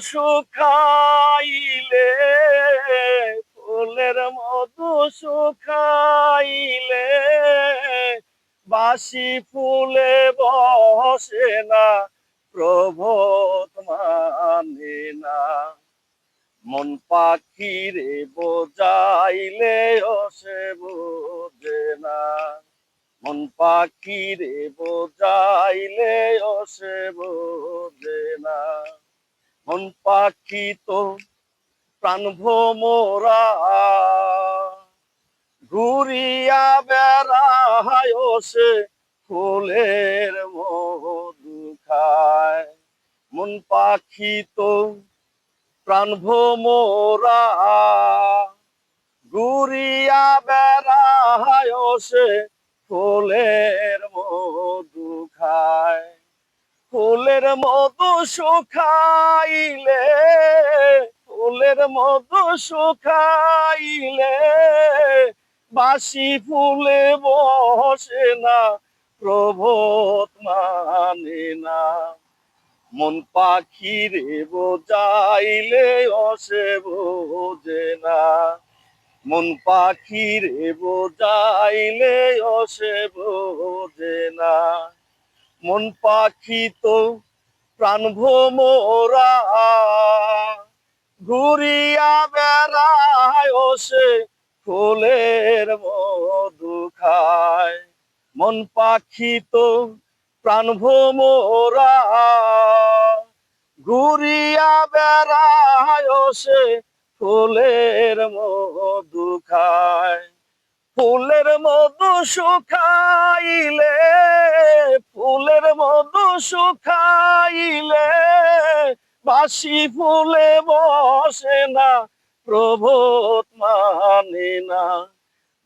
শুকাইলে, ফুলের মধু শুকাইলে, বাসি ফুলে বসে না প্রবোধ মানে না। মন পাখিরে বোঝাইলে সে বোঝে না। মন পাখিরে বোঝাইলে সে বোঝে না। মন পাখি তো প্রাণ ভোমরা ঘুরিয়া বেড়ায় সে ফুলের মধু খায়। মন পাখি তো প্রাণ ভোমরা ঘুরিয়া বেড়ায় সে ফুলের মধু খায়। ফুলের মধু শুকাইলে, ফুলের মধু শুকাইলে, বাসি ফুলে বসে না প্রবোধ মানে না। মন পাখিরে বোঝাইলে অসে বোঝে না। মন পাখিরে বোঝাইলে অসে বোঝে না। মন পাখি তো প্রাণ ভোমরা ঘুরিয়া বেড়ায় সে ফুলের মধু খায়। মন পাখি তো প্রাণ ভোমরা ঘুরিয়া বেড়ায় সে ফুলের মধু খায়। ফুলের মধু শুকাইলে, ফুলের মধু শুকাইলে বাসি ফুলে বসে না প্রবোধ মানে না।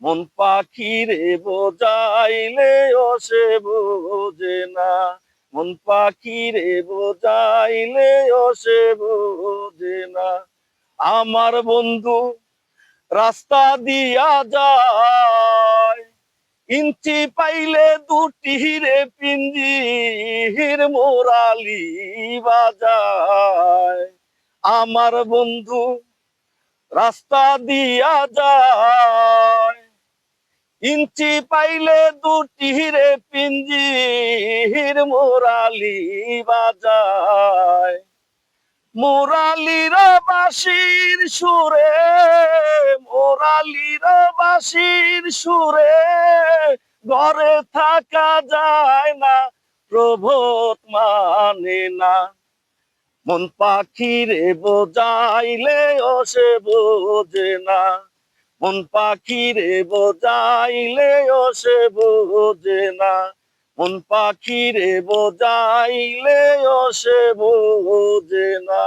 মন পাখিরে বোঝাইলে সে বোঝে না। মন পাখিরে বোঝাইলে সে বোঝে না। আমার বন্ধু, রাস্তা দিয়া যায় ইঞ্চি পাইলে দুটি রে পিঞ্জির মোরালি বাজায়। আমার বন্ধু, রাস্তা দিয়া যায়। ইঞ্চি পাইলে দুটি রে পিঞ্জির মোরালি বাজায়। মোরালির বাসির সুরে, মোরালির বাসির সুরে, ঘরে থাকা যায় না প্রবোধ মানে না। মন পাখিরে বোঝাইলে ও সে বোঝে না। মন পাখিরে বোঝাইলে ও সে বোঝে না। মন পাখিরে বোঝাইলে ও সে বোঝে না।